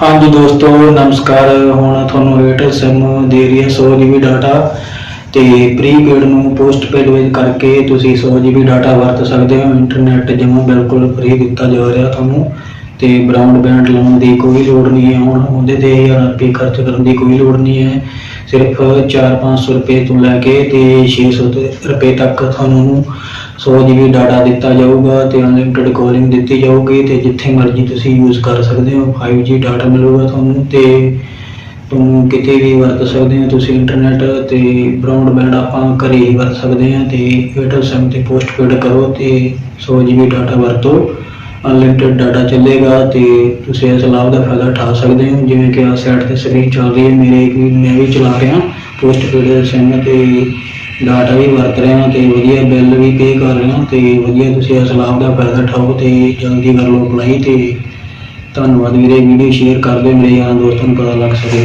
ਹਾਂਜੀ ਦੋਸਤੋ, ਨਮਸਕਾਰ। ਹੁਣ ਤੁਹਾਨੂੰ ਏਅਰਟੈਲ ਸਿਮ ਦੇ ਰਹੀ ਹੈ 100 GB ਡਾਟਾ ਤੇ ਪ੍ਰੀਪੇਡ ਨੂੰ ਪੋਸਟਪੇਡ ਵਿੱਚ ਕਰਕੇ ਤੁਸੀਂ 100 GB ਡਾਟਾ ਵਰਤ ਸਕਦੇ ਹੋ। ਇੰਟਰਨੈਟ ਜਮਾ ਬਿਲਕੁਲ ਫ੍ਰੀ ਦਿੱਤਾ ਜਾ ਰਿਹਾ ਤੁਹਾਨੂੰ ਤੇ ਬ੍ਰਾਡਬੈਂਡ ਲਾਉਣ ਦੀ ਕੋਈ ਲੋੜ ਨਹੀਂ ਹੈ। ਹੁਣ ਉਹਦੇ ਤੇ 1000 ਰੁਪਏ ਖਰਚ ਕਰਨ ਦੀ ਕੋਈ ਲੋੜ ਨਹੀਂ ਹੈ। ਸਿਰਫ 4-500 ਰੁਪਏ ਤੋਂ ਲੈ ਕੇ ਤੇ 600 ਤੇ ਰੁਪਏ ਤੱਕ ਤੁਹਾਨੂੰ 100 GB ਡਾਟਾ ਦਿੱਤਾ ਜਾਊਗਾ ਤੇ ਅਨਲਿਮਿਟਿਡ ਕਾਲਿੰਗ ਦਿੱਤੀ ਜਾਊਗੀ ਤੇ ਜਿੱਥੇ ਮਰਜ਼ੀ ਤੁਸੀਂ ਯੂਜ਼ ਕਰ ਸਕਦੇ ਹੋ 5G ਡਾਟਾ ਮਿਲੂਗਾ ਤੁਹਾਨੂੰ ਤੇ ਤੁਹਾਨੂੰ ਕਿਤੇ ਵੀ ਵਰਤ ਸਕਦੇ ਹੋ ਤੁਸੀਂ ਇੰਟਰਨੈਟ ਤੇ ਬ੍ਰਾਡਬੈਂਡ ਆਪਾਂ ਘਰੇ ਹੀ ਵਰਤ ਸਕਦੇ ਹਾਂ ਤੇ ਏਅਰਟੈਲ ਸਿਮ ਤੇ ਪੋਸਟਪੇਡ ਕਰੋ ਤੇ 100 GB ਡਾਟਾ ਵਰਤੋ। ਅਨਲਿਮਿਟਿਡ ਡਾਟਾ ਚੱਲੇਗਾ ਤੇ ਤੁਸੀਂ ਇਸ ਲਾਭ ਦਾ ਫਾਇਦਾ ਉਠਾ ਸਕਦੇ ਹੋ। ਜਿਵੇਂ ਕਿ ਆ ਸਾਈਡ ਤੇ ਸਕਰੀਨ ਚੱਲ ਰਹੀ ਹੈ। ਮੇਰੇ ਵੀ ਮੈਂ ਵੀ ਚਲਾ ਰਿਹਾ। ਪੋਸਟਪੇਡ ਸਿਮ ਤੇ ਡਾਟਾ ਵੀ ਵਰਤ ਰਿਹਾ ਤੇ ਵਧੀਆ ਬਿੱਲ ਵੀ ਪੇ ਕਰ ਰਿਹਾ ਤੇ ਵਧੀਆ ਤੁਸੀਂ ਇਸ ਲਾਭ ਦਾ ਫਾਇਦਾ ਉਠਾਓ ਤੇ ਜਲਦੀ ਕਰ ਲਓ ਅਪਲਾਈ ਤੇ। ਧੰਨਵਾਦ ਵੀਰੇ। ਵੀਡੀਓ ਸ਼ੇਅਰ ਕਰ ਦਿਓ। ਮੇਰੇ ਯਾਰਾਂ ਦੋਸਤਾਂ ਨੂੰ ਪਤਾ ਲੱਗ ਸਕੇ।